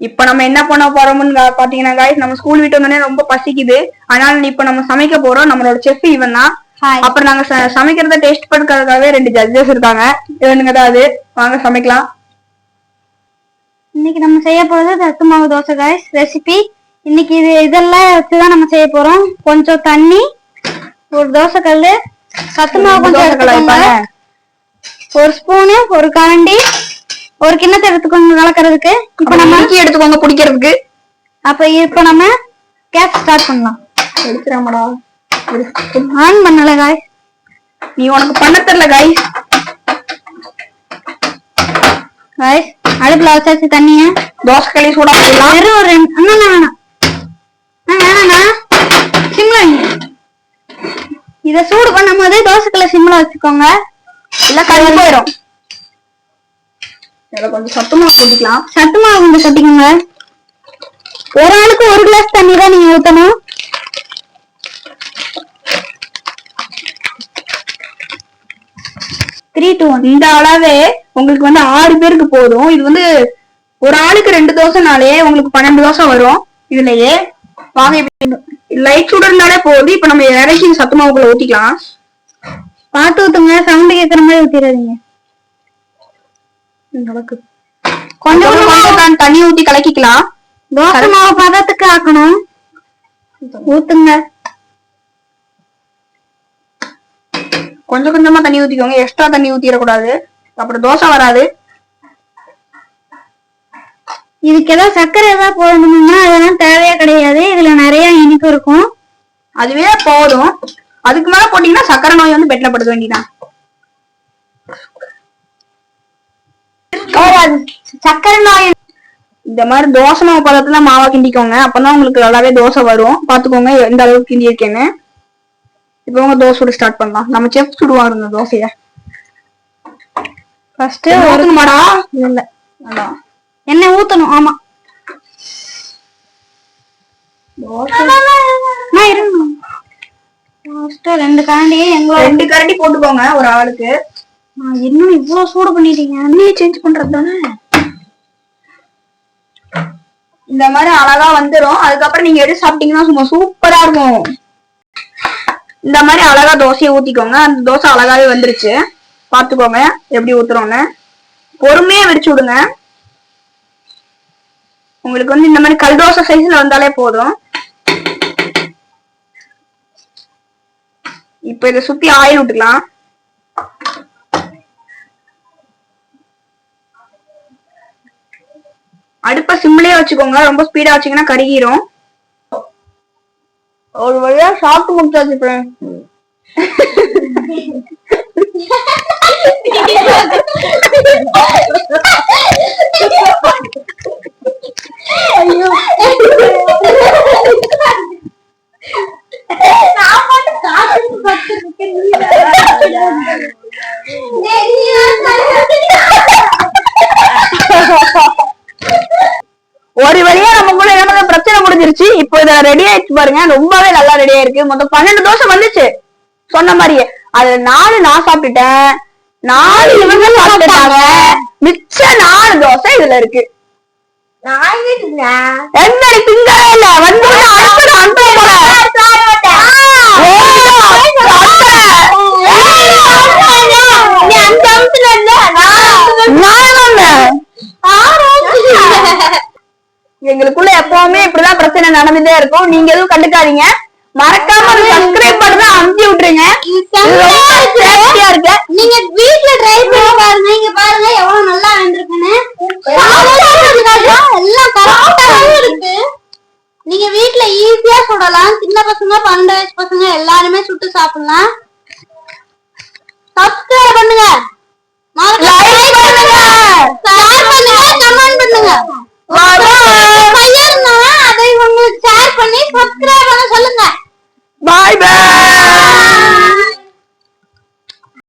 இப்ப நம்ம என்ன பண்ண போறோம்னு பாத்தீங்கன்னா guys நம்ம ஸ்கூல் விட்டு வந்தோடனே ரொம்ப பசிக்குது. அதனால இப்ப நம்ம சமைக்க போறோம். நம்மளோட செஃப் இவன் தான். அப்புறம் நாங்க சமைக்கிறத டேஸ்ட் பண்ணுறதுக்காகவே ரெண்டு ஜட்ஜஸ் இருக்காங்க. இவனுங்க தான் அது. வாங்க சமைக்கலாம். இன்னைக்கு நம்ம செய்ய போறது சத்து மாவு தோசை காய்ஸ் ரெசிபி இன்னைக்கு இது இதெல்லாம் வச்சுதான் நம்ம செய்ய போறோம். கொஞ்சம் தண்ணி ஒரு தோசை கல்லு சத்து மாவு கொஞ்சம். ஒரு ஸ்பூனு ஒரு கரண்டி ஒரு கிண்ணத்தை எடுத்துக்கோங்க கலக்கிறதுக்கு. இப்ப நம்ம இட்லி எடுத்துக்கோங்க பிடிக்கிறதுக்கு. அப்ப இப்ப நம்ம கேஸ் ஸ்டார்ட் பண்ணலாம். எடுத்துறாமடா. ஆன் பண்ணல காய்ஸ் நீ உனக்கு பண்ண தெரியல guys காய்ஸ் அடுப்புல வச்சாச்சு தண்ணிய. தோசை களி சூடா போடலாம் வெறும் ஒரு ரெண்டு அண்ணா வேணாம் வேணாண்ணா சிம்ல இத சூடு பண்ணும் போது தோசைக்கல்ல சிம்ல வச்சுக்கோங்க. இல்ல கறி போயிடும் கொஞ்சம் சத்துமா கொட்டிக்கலாம் சத்து கொஞ்சம் கொட்டிக்கோங்க ஒரு ஆளுக்கு ஒரு கிளாஸ் தண்ணி தான் நீங்க ஊத்தணும். த்ரீ டூ ஒன் இந்த அளவே உங்களுக்கு வந்து ஆறு பேருக்கு போதும். இது வந்து ஒரு ஆளுக்கு ரெண்டு தோசைனாலே உங்களுக்கு பன்னெண்டு தோசை வரும். இதுலயே வாங்க லைட் சூடு இருந்தாலே போதும். இப்ப நம்ம இறக்கி சத்து மாவுக்குள்ள ஊத்திக்கலாம். பார்த்து ஊத்துங்க. சவுண்ட் கேட்கற மாதிரி ஊத்திடாதீங்க. நடக்கு கொஞ்சம் கொஞ்சம் தண்ணி ஊத்தி கலக்கிக்கலாம். தோசை மாவு பதத்துக்கு ஆக்கணும். ஊத்துங்க. கொஞ்சம் கொஞ்சமா தண்ணி ஊத்திக்கோங்க. எக்ஸ்ட்ரா தண்ணி ஊத்திடக்கூடாது. அப்புறம் தோசை வராது. இதுக்கு ஏதாவது சர்க்கரை ஏதாவது போடணும்னா அதெல்லாம் தேவையே கிடையாது. இதுல நிறைய இனிப்பு இருக்கும். அதுவே போதும். அதுக்கு மேல போட்டீங்கன்னா சக்கரை நோய் வந்து பெட்ல படுக்க வேண்டியதான் சர்க்கரை நோய். இந்த மாதிரி தோசை மாவு பதத்துல மாவை கிண்டிக்கோங்க. அப்பதான் உங்களுக்கு நல்லாவே தோசை வரும். பாத்துக்கோங்க எந்த அளவுக்கு கிண்டி இருக்கேன்னு இப்போ உங்க தோசை சுட ஸ்டார்ட் பண்ணலாம். நம்ம செஃப் சுடுவாங்க இந்த தோசைய. ஃபர்ஸ்ட் ஒருமாடா இல்ல. எண்ணெய் ஊத்தணும். ஆமா. ரெண்டு கரண்டி எங்களோட ரெண்டு கரண்டி போட்டுக்கோங்க ஒரு ஆளுக்கு. இன்னும் இவ்வளவு சூடு பண்ணிட்டீங்க? அண்ணியை சேஞ்ச் பண்றது தானே? இந்த மாதிரி அழகா வந்துரும். அதுக்கப்புறம் நீங்க எடுத்து சாப்பிட்டீங்கன்னா சும்மா சூப்பரா இருக்கும். இந்த மாதிரி அழகா தோசையை ஊத்திக்கோங்க. அந்த தோசை அழகாவே வந்துருச்சு. பாத்துக்கோங்க எப்படி ஊத்துறோம்னு. பொறுமையா வெடிச்சு விடுங்க. உங்களுக்கு வந்து இந்த மாதிரி கல் தோசை சைஸ்ல வந்தாலே போதும். இப்ப இதை சுத்தி ஆயில் விட்டுக்கலாம் அடுப்ப சிம்லயே வச்சுக்கோங்க ரொம்ப ஸ்பீடா வச்சீங்கன்னா கருகிரும் ஒரு வழியா சாப்பிட்டு முடிச்சாச்சு friend. ஒரு வழியா நமக்குள்ள என்ன பிரச்சனை முடிஞ்சிருச்சு. இப்போ இத ரெடி ஆயிடுச்சு பாருங்க. ரொம்பவே நல்லா ரெடி ஆயிருக்கு. மொத்தம் பன்னெண்டு தோசை வந்துச்சு. சொன்ன மாதிரியே. அதுல நாலு நான் சாப்பிட்டுட்டேன். நாலு இவங்க சாப்பிட்டுட்டாங்க. மிச்ச நாலு தோசை இதுல இருக்கு. எந்த திங்கவே இல்ல வந்து அடுப்புல அனுப்ப போறேன் எங்களுக்குள்ள எப்பவுமே இப்படிதான் பிரச்சனை நடந்துட்டே இருக்கும். நீங்க எதுவும் கண்டுக்காதீங்க. மறக்காம சப்ஸ்கிரைப் பண்ணி அமுத்தி விட்டுருங்க. இருக்கு. நீங்க வீட்ல ட்ரை பண்ணி பாருங்க. இங்க பாருங்க எவ்வளவு நல்லா வந்திருக்குன்னு. எல்லாம் கரெக்டாவே இருக்கு. நீங்க வீட்ல ஈஸியா சுடலாம். சின்ன பசங்க பன்னெண்டு வயசு பசங்க எல்லாருமே சுட்டு சாப்பிடலாம். சப்ஸ்கிரைப் பண்ணுங்க. Like பண்ணுங்க. ஷேர் பண்ணுங்க. கமெண்ட்